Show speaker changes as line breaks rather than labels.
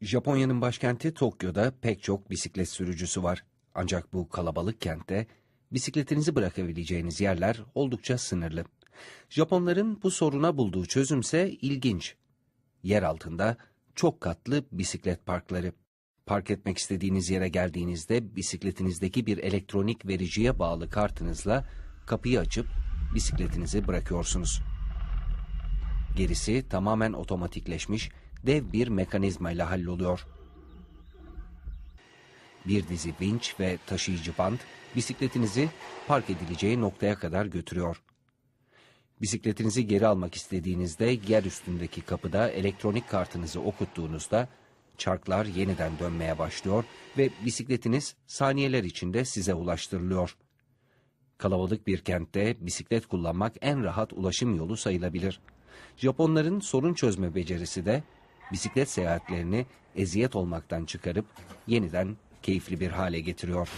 Japonya'nın başkenti Tokyo'da pek çok bisiklet sürücüsü var. Ancak bu kalabalık kentte bisikletinizi bırakabileceğiniz yerler oldukça sınırlı. Japonların bu soruna bulduğu çözümse ilginç. Yer altında çok katlı bisiklet parkları. Park etmek istediğiniz yere geldiğinizde bisikletinizdeki bir elektronik vericiye bağlı kartınızla kapıyı açıp bisikletinizi bırakıyorsunuz. Gerisi tamamen otomatikleşmiş dev bir mekanizma ile halloluyor. Bir dizi vinç ve taşıyıcı bant bisikletinizi park edileceği noktaya kadar götürüyor. Bisikletinizi geri almak istediğinizde yer üstündeki kapıda elektronik kartınızı okuttuğunuzda çarklar yeniden dönmeye başlıyor ve bisikletiniz saniyeler içinde size ulaştırılıyor. Kalabalık bir kentte bisiklet kullanmak en rahat ulaşım yolu sayılabilir. Japonların sorun çözme becerisi de bisiklet seyahatlerini eziyet olmaktan çıkarıp yeniden keyifli bir hale getiriyor.